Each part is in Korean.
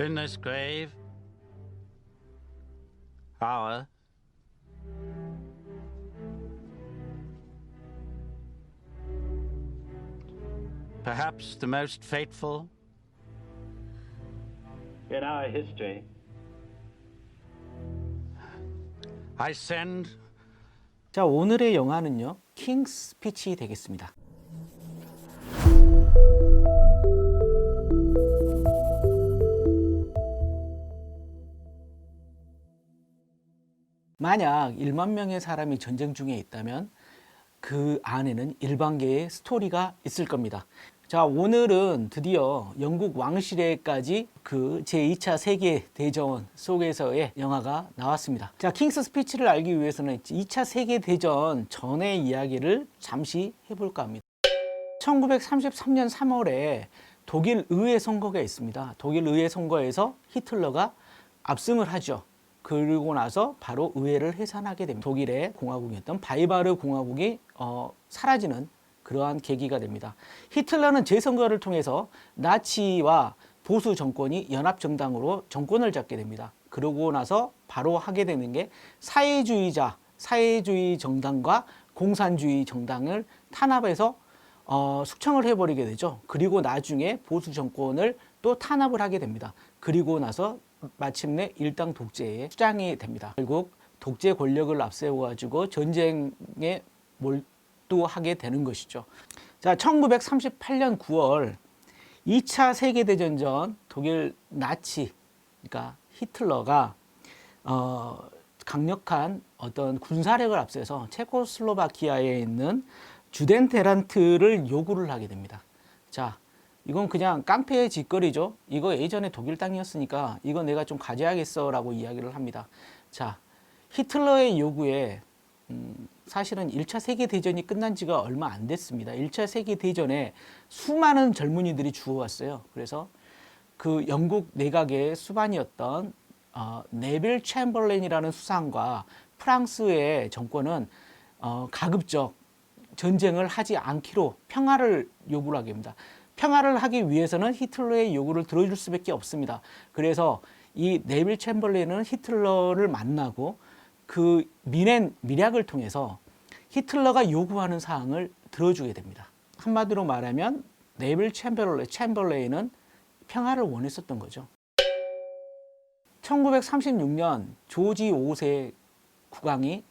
In this grave, our perhaps the most fateful in our history, I send 자, 오늘의 영화는요. 킹스 스피치 되겠습니다. 만약 1만 명의 사람이 전쟁 중에 있다면 그 안에는 일반계의 스토리가 있을 겁니다. 자, 오늘은 드디어 영국 왕실에까지 그 제2차 세계 대전 속에서의 영화가 나왔습니다. 자, 킹스 스피치를 알기 위해서는 2차 세계 대전 전의 이야기를 잠시 해볼까 합니다. 1933년 3월에 독일 의회 선거가 있습니다. 독일 의회 선거에서 히틀러가 압승을 하죠. 그리고 나서 바로 의회를 해산하게 됩니다. 독일의 공화국이었던 바이바르 공화국이 어, 사라지는 그러한 계기가 됩니다. 히틀러는 재선거를 통해서 나치와 보수 정권이 연합 정당으로 정권을 잡게 됩니다. 그러고 나서 바로 하게 되는 게 사회주의자, 사회주의 정당과 공산주의 정당을 탄압해서 어, 숙청을 해버리게 되죠. 그리고 나중에 보수 정권을 또 탄압을 하게 됩니다. 그리고 나서 마침내 일당 독재에 수장이 됩니다. 결국 독재 권력을 앞세워 가지고 전쟁에 몰두하게 되는 것이죠. 자, 1938년 9월 2차 세계 대전 전 독일 나치, 그러니까 히틀러가 어, 강력한 어떤 군사력을 앞세서 체코슬로바키아에 있는 주덴테란트를 요구를 하게 됩니다. 자, 이건 그냥 깡패의 짓거리죠. 이거 예전에 독일 땅이었으니까 이거 내가 좀 가져야겠어 라고 이야기를 합니다. 자, 히틀러의 요구에 음, 사실은 1차 세계대전이 끝난 지가 얼마 안 됐습니다. 1차 세계대전에 수많은 젊은이들이 죽어왔어요. 그래서 그 영국 내각의 수반이었던 어, 네빌 챔버렌이라는 수상과 프랑스의 정권은 어, 가급적 전쟁을 하지 않기로 평화를 요구를 하게 됩니다. 평화를 하기 위해서는 히틀러의 요구를 들어줄 수밖에 없습니다. 그래서 이 네빌 챔버렌은 히틀러를 만나고 그 미넨 미략을 통해서 히틀러가 요구하는 사항을 들어주게 됩니다. 한마디로 말하면 네빌 챔버레인, 챔버레인은 평화를 원했었던 거죠. 1936년 조지 5세 국왕이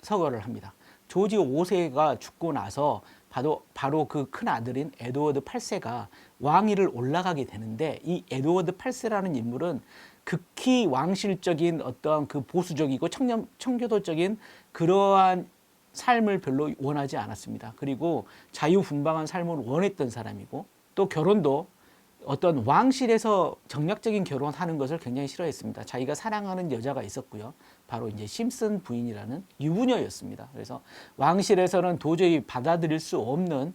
서거를 합니다. 조지 5세가 죽고 나서 바로, 바로 그 큰 아들인 에드워드 8세가 왕위를 올라가게 되는데 이 에드워드 8세라는 인물은 극히 왕실적인 어떤 그 보수적이고 청년, 청교도적인 그러한 삶을 별로 원하지 않았습니다. 그리고 자유분방한 삶을 원했던 사람이고 또 결혼도 어떤 왕실에서 정략적인 결혼하는 것을 굉장히 싫어했습니다. 자기가 사랑하는 여자가 있었고요. 바로 이제 심슨 부인이라는 유부녀였습니다. 그래서 왕실에서는 도저히 받아들일 수 없는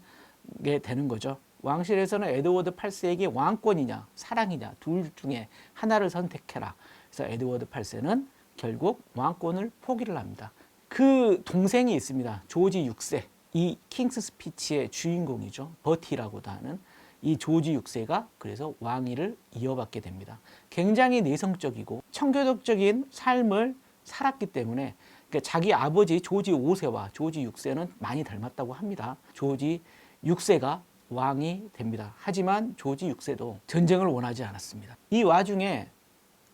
게 되는 거죠. 왕실에서는 에드워드 8세에게 왕권이냐 사랑이냐 둘 중에 하나를 선택해라. 그래서 에드워드 8세는 결국 왕권을 포기를 합니다. 그 동생이 있습니다. 조지 6세. 이 킹스 스피치의 주인공이죠. 버티라고도 하는 이 조지 6세가 그래서 왕위를 이어받게 됩니다. 굉장히 내성적이고 청교도적인 삶을 살았기 때문에 그러니까 자기 아버지 조지 5세와 조지 6세는 많이 닮았다고 합니다. 조지 6세가 왕이 됩니다. 하지만 조지 6세도 전쟁을 원하지 않았습니다. 이 와중에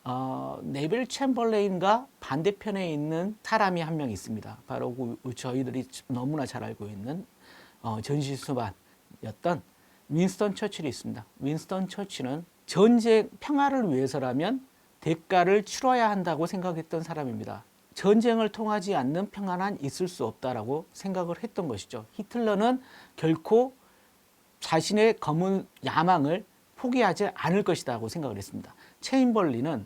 어, 네빌 챔벌레인과 반대편에 있는 사람이 한 명 있습니다. 바로 그 저희들이 너무나 잘 알고 있는 어, 전시수반이었던 윈스턴 처칠이 있습니다. 윈스턴 처칠은 전쟁 평화를 위해서라면 대가를 치러야 한다고 생각했던 사람입니다. 전쟁을 통하지 않는 평화는 있을 수 없다라고 생각을 했던 것이죠. 히틀러는 결코 자신의 검은 야망을 포기하지 않을 것이라고 생각을 했습니다. 체인벌리는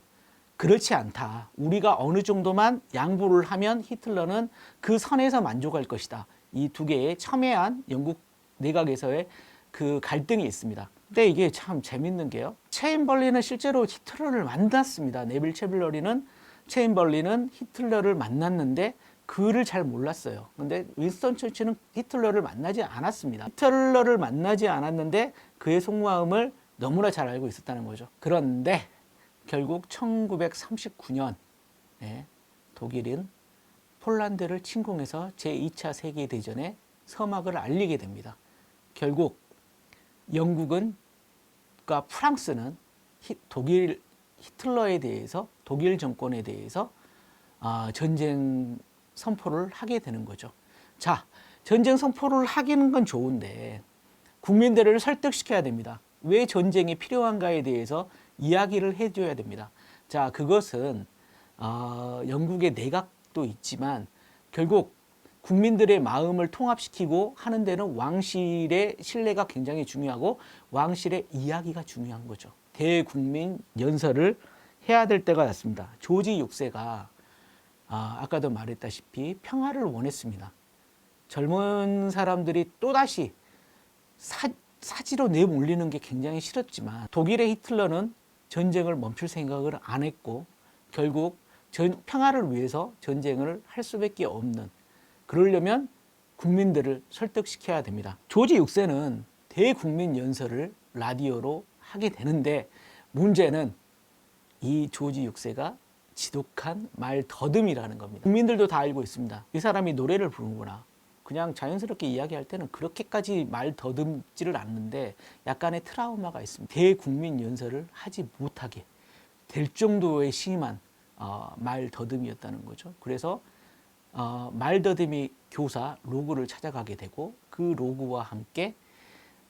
그렇지 않다. 우리가 어느 정도만 양보를 하면 히틀러는 그 선에서 만족할 것이다. 이 두 개의 첨예한 영국 내각에서의 그 갈등이 있습니다. 근데 이게 참 재밌는 게요. 체인벌리는 실제로 히틀러를 만났습니다. 네빌 체블러리는 체인벌리는 히틀러를 만났는데 그를 잘 몰랐어요. 근데 윈스턴 처치는 히틀러를 만나지 않았습니다. 히틀러를 만나지 않았는데 그의 속마음을 너무나 잘 알고 있었다는 거죠. 그런데 결국 1939년 에 독일인 폴란드를 침공해서 제2차 세계대전의 서막을 알리게 됩니다. 결국 영국은 과 프랑스는 히- 독일 히틀러에 대해서 독일 정권에 대해서 아, 전쟁 선포를 하게 되는 거죠. 자, 전쟁 선포를 하기는 건 좋은데 국민들을 설득시켜야 됩니다. 왜 전쟁이 필요한가에 대해서 이야기를 해줘야 됩니다. 자, 그것은 어, 영국의 내각도 있지만 결국 국민들의 마음을 통합시키고 하는 데는 왕실의 신뢰가 굉장히 중요하고 왕실의 이야기가 중요한 거죠. 대국민 연설을 해야 될 때가 왔습니다. 조지 6세가 아, 아까도 말했다시피 평화를 원했습니다. 젊은 사람들이 또다시 사, 사지로 내몰리는 게 굉장히 싫었지만 독일의 히틀러는 전쟁을 멈출 생각을 안 했고 결국 전, 평화를 위해서 전쟁을 할 수밖에 없는 그러려면 국민들을 설득시켜야 됩니다. 조지 6세는 대국민 연설을 라디오로 하게 되는데 문제는 이 조지 6세가 지독한 말 더듬이라는 겁니다. 국민들도 다 알고 있습니다. 이 사람이 노래를 부르구나. 그냥 자연스럽게 이야기할 때는 그렇게까지 말 더듬지를 않는데 약간의 트라우마가 있습니다. 대국민 연설을 하지 못하게 될 정도의 심한 어, 말 더듬이였다는 거죠. 그래서 어, 말 더듬이 교사 로그를 찾아가게 되고 그 로그와 함께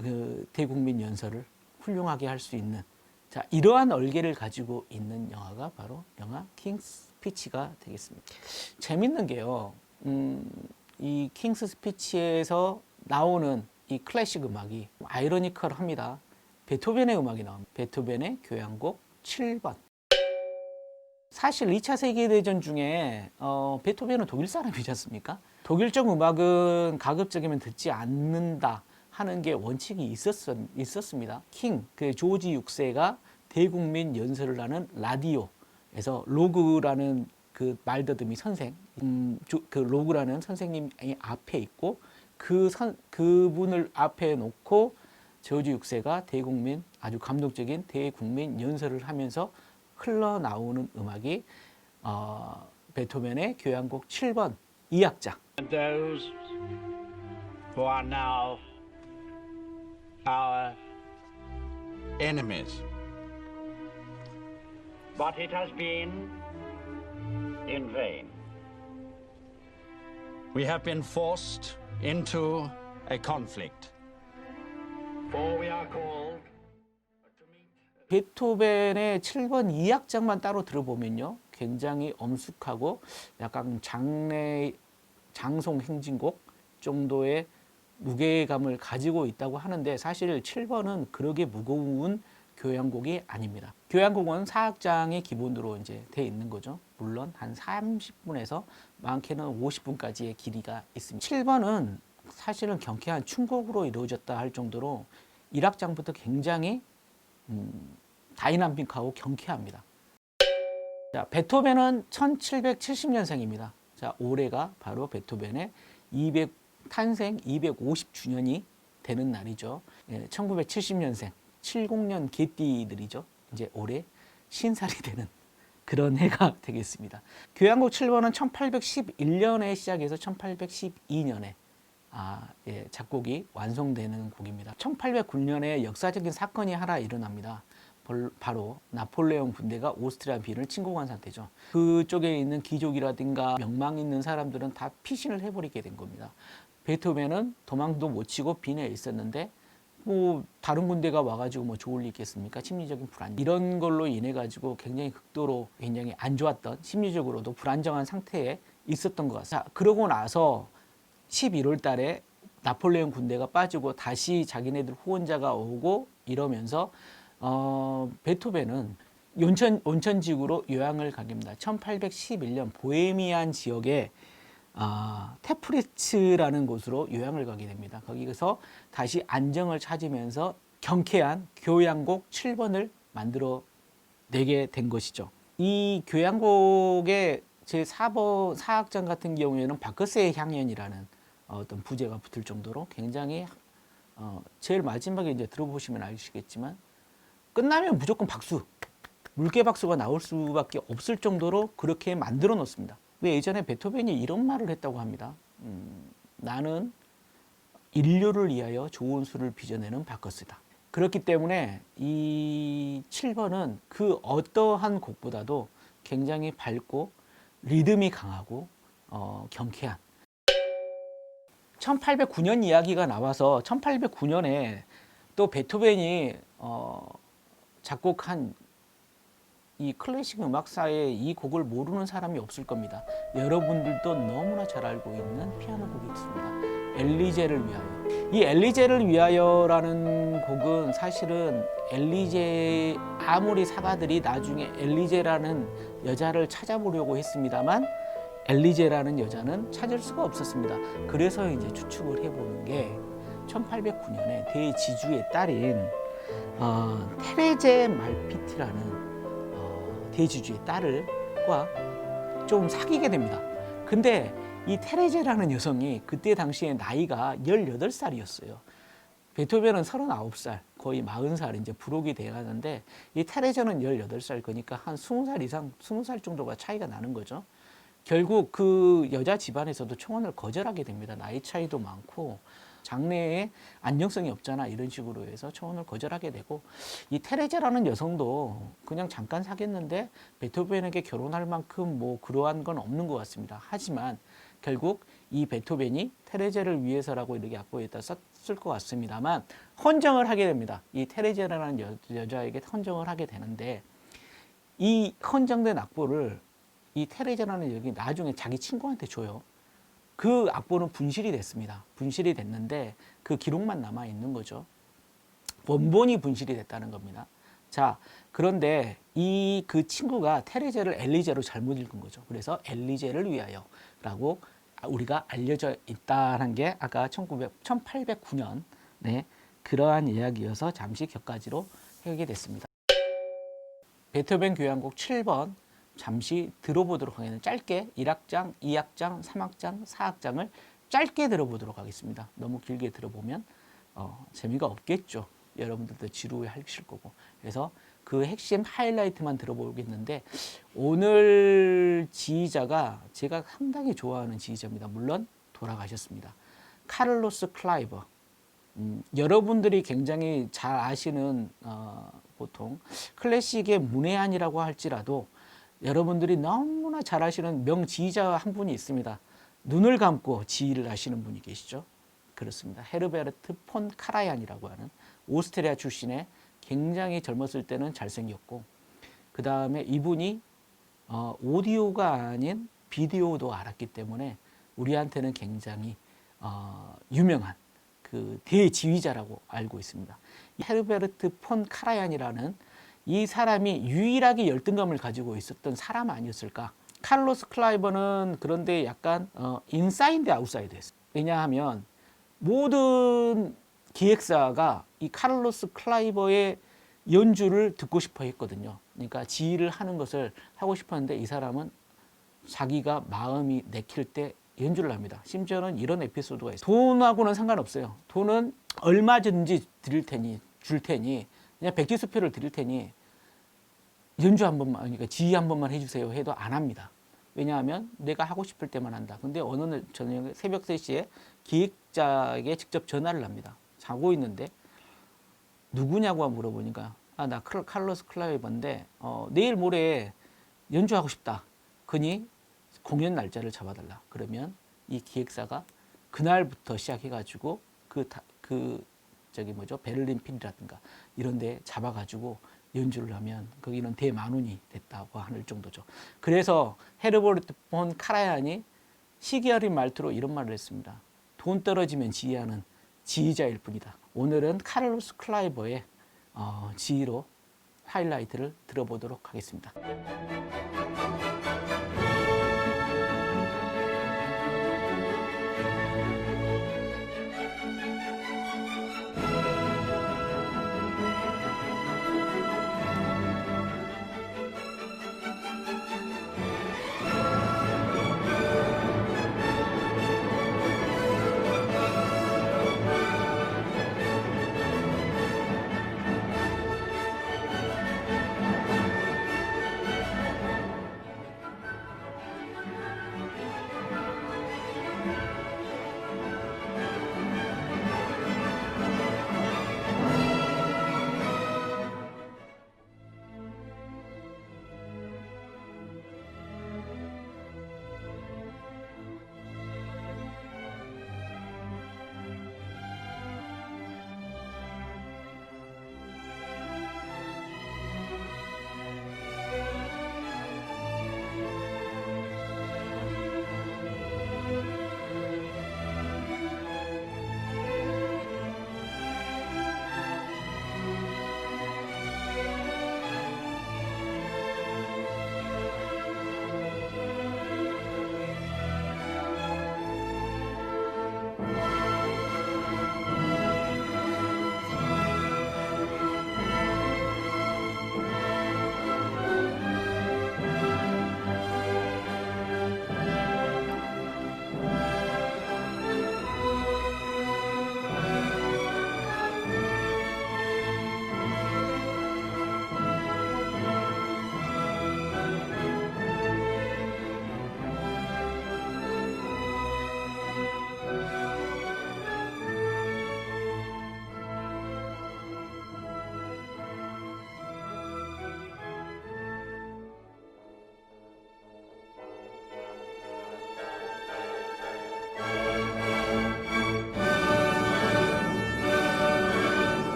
그 대국민 연설을 훌륭하게 할 수 있는 자 이러한 얼개를 가지고 있는 영화가 바로 영화 킹스 스피치가 되겠습니다. 재밌는 게요. 음, 이 킹스 스피치에서 나오는 이 클래식 음악이 아이러니컬합니다. 베토벤의 음악이 나옵니다. 베토벤의 교향곡 7번. 사실 2차 세계대전 중에 어, 베토벤은 독일 사람이지 않습니까? 독일적 음악은 가급적이면 듣지 않는다 하는 게 원칙이 있었, 있었습니다. 킹, 그 조지 6세가 대국민 연설을 하는 라디오에서 로그라는 그 말더듬이 선생, 음, 조, 그 로그라는 선생님이 앞에 있고 그 선, 그분을 앞에 놓고 조지 6세가 대국민 아주 감동적인 대국민 연설을 하면서 흘러나오는 음악이 어, 베토벤의 교향곡 7번 2악장 And those who are now our enemies. But it has been in vain. We have been forced into a conflict. For we are called to meet 베토벤의 7번 2악장만 따로 들어보면요. 굉장히 엄숙하고 약간 장례 장송 행진곡 정도의 무게감을 가지고 있다고 하는데 사실 7번은 그렇게 무거운 교향곡이 아닙니다. 교향곡은 4악장이 기본으로 이제 돼 있는 거죠. 물론 한 30분에서 많게는 50분까지의 길이가 있습니다. 7번은 사실은 경쾌한 춤곡으로 이루어졌다 할 정도로 1악장부터 굉장히 음, 다이나믹하고 경쾌합니다. 자, 베토벤은 1770년생입니다. 자, 올해가 바로 베토벤의 200 탄생 250주년이 되는 날이죠. 예, 1970년생, 70년 개띠들이죠. 이제 올해 신살이 되는 그런 해가 되겠습니다. 교향곡 7번은 1811년에 시작해서 1812년에 아, 예, 작곡이 완성되는 곡입니다. 1809년에 역사적인 사건이 하나 일어납니다. 벌- 바로 나폴레옹 군대가 오스트리아 빈을 침공한 상태죠. 그쪽에 있는 귀족이라든가 명망 있는 사람들은 다 피신을 해버리게 된 겁니다. 베토벤은 도망도 못 치고 빈에 있었는데 뭐 다른 군대가 와가지고 뭐 좋을 일 있겠습니까? 심리적인 불안 이런 걸로 인해 가지고 굉장히 극도로 굉장히 안 좋았던 심리적으로도 불안정한 상태에 있었던 것 같습니다. 자, 그러고 나서 11월 달에 나폴레옹 군대가 빠지고 다시 자기네들 후원자가 오고 이러면서 어, 베토벤은 온천, 온천지구로 요양을 가게 됩니다. 1811년 보헤미안 지역에 아, 테프리츠라는 곳으로 요양을 가게 됩니다. 거기서 다시 안정을 찾으면서 경쾌한 교향곡 7번을 만들어 내게 된 것이죠. 이 교향곡의 제 4번 사악장 같은 경우에는 바크스의 향연이라는 어떤 부제가 붙을 정도로 굉장히 어, 제일 마지막에 이제 들어보시면 아시겠지만 끝나면 무조건 박수 물개 박수가 나올 수밖에 없을 정도로 그렇게 만들어 놓습니다. 왜 예전에 베토벤이 이런 말을 했다고 합니다. 음, 나는 인류를 위하여 좋은 수를 빚어내는 바커스다. 그렇기 때문에 이 7번은 그 어떠한 곡보다도 굉장히 밝고 리듬이 강하고 어, 경쾌한 1809년 이야기가 나와서 1809년에 또 베토벤이 어, 작곡한 이 클래식 음악사에 이 곡을 모르는 사람이 없을 겁니다. 여러분들도 너무나 잘 알고 있는 피아노 곡이 있습니다. 엘리제를 위하여. 이 엘리제를 위하여라는 곡은 사실은 엘리제 아무리 사가들이 나중에 엘리제라는 여자를 찾아보려고 했습니다만 엘리제라는 여자는 찾을 수가 없었습니다. 그래서 이제 추측을 해보는 게 1809년에 대지주의 딸인 어, 테레제 말피티라는 어, 대지주의 딸을과 좀 사귀게 됩니다. 근데 이 테레제라는 여성이 그때 당시에 나이가 18살이었어요. 베토벤은 39살, 거의 40살 이제 부록이 돼야 하는데 이 테레제는 18살 그러니까 한 20살 이상, 20살 정도가 차이가 나는 거죠. 결국 그 여자 집안에서도 청혼을 거절하게 됩니다. 나이 차이도 많고 장래에 안정성이 없잖아 이런 식으로 해서 청혼을 거절하게 되고 이 테레제라는 여성도 그냥 잠깐 사귀었는데 베토벤에게 결혼할 만큼 뭐 그러한 건 없는 것 같습니다. 하지만 결국 이 베토벤이 테레제를 위해서라고 이렇게 악보에다 썼을 것 같습니다만 헌정을 하게 됩니다. 이 테레제라는 여, 여자에게 헌정을 하게 되는데 이 헌정된 악보를 이 테레제라는 여기 나중에 자기 친구한테 줘요. 그 악보는 분실이 됐습니다. 분실이 됐는데 그 기록만 남아 있는 거죠. 원본이 분실이 됐다는 겁니다. 자, 그런데 이 그 친구가 테레제를 엘리제로 잘못 읽은 거죠. 그래서 엘리제를 위하여라고 우리가 알려져 있다는 게 아까 1900, 1809년 네, 그러한 이야기여서 잠시 격가지로 하게 됐습니다. 베토벤 교향곡 7번 잠시 들어보도록 하겠습니다. 짧게 1악장, 2악장, 3악장, 4악장을 짧게 들어보도록 하겠습니다. 너무 길게 들어보면 어, 재미가 없겠죠. 여러분들도 지루해 하실 거고. 그래서 그 핵심 하이라이트만 들어보겠는데 오늘 지휘자가 제가 상당히 좋아하는 지휘자입니다. 물론 돌아가셨습니다. 카를로스 클라이버. 음, 여러분들이 굉장히 잘 아시는 어, 보통 클래식의 문외한이라고 할지라도 여러분들이 너무나 잘 아시는 명지휘자 한 분이 있습니다. 눈을 감고 지휘를 하시는 분이 계시죠. 그렇습니다. 헤르베르트 폰 카라얀이라고 하는 오스트리아 출신의 굉장히 젊었을 때는 잘생겼고 그 다음에 이분이 어, 오디오가 아닌 비디오도 알았기 때문에 우리한테는 굉장히 어, 유명한 그 대지휘자라고 알고 있습니다. 헤르베르트 폰 카라얀이라는 이 사람이 유일하게 열등감을 가지고 있었던 사람 아니었을까? 카를로스 클라이버는 그런데 약간 어, 인사이드 아웃사이드였어요. 왜냐하면 모든 기획사가 이 카를로스 클라이버의 연주를 듣고 싶어 했거든요. 그러니까 지휘를 하는 것을 하고 싶었는데 이 사람은 자기가 마음이 내킬 때 연주를 합니다. 심지어는 이런 에피소드가 있어요. 돈하고는 상관없어요. 돈은 얼마든지 드릴 테니 줄 테니 그냥 백지수표를 드릴 테니 연주 한 번만 그러니까 지휘 한 번만 해주세요 해도 안 합니다. 왜냐하면 내가 하고 싶을 때만 한다. 근데 어느 날 저녁 새벽 3시에 기획자에게 직접 전화를 합니다. 자고 있는데 누구냐고 물어보니까 아 나 칼로스 클라이버인데 어, 내일 모레 연주하고 싶다. 그니 공연 날짜를 잡아달라. 그러면 이 기획사가 그날부터 시작해가지고 그, 그 저기 뭐죠 베를린 필이라든가 이런데 잡아가지고 연주를 하면 거기는 대만운이 됐다고 하는 정도죠. 그래서 헤르버르트 본 카라얀이 시기어린 말투로 이런 말을 했습니다. 돈 떨어지면 지휘하는 지휘자일 뿐이다. 오늘은 카를로스 클라이버의 어, 지휘로 하이라이트를 들어보도록 하겠습니다.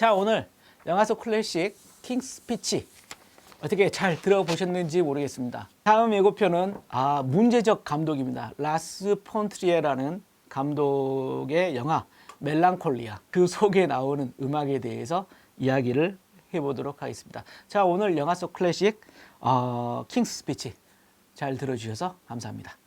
자, 오늘 영화 속 클래식 킹스 스피치 어떻게 잘 들어보셨는지 모르겠습니다. 다음 예고편은 아, 문제적 감독입니다. 라스 폰트리에라는 감독의 영화 멜랑콜리아 그 속에 나오는 음악에 대해서 이야기를 해보도록 하겠습니다. 자, 오늘 영화 속 클래식 어, 킹스 스피치 잘 들어주셔서 감사합니다.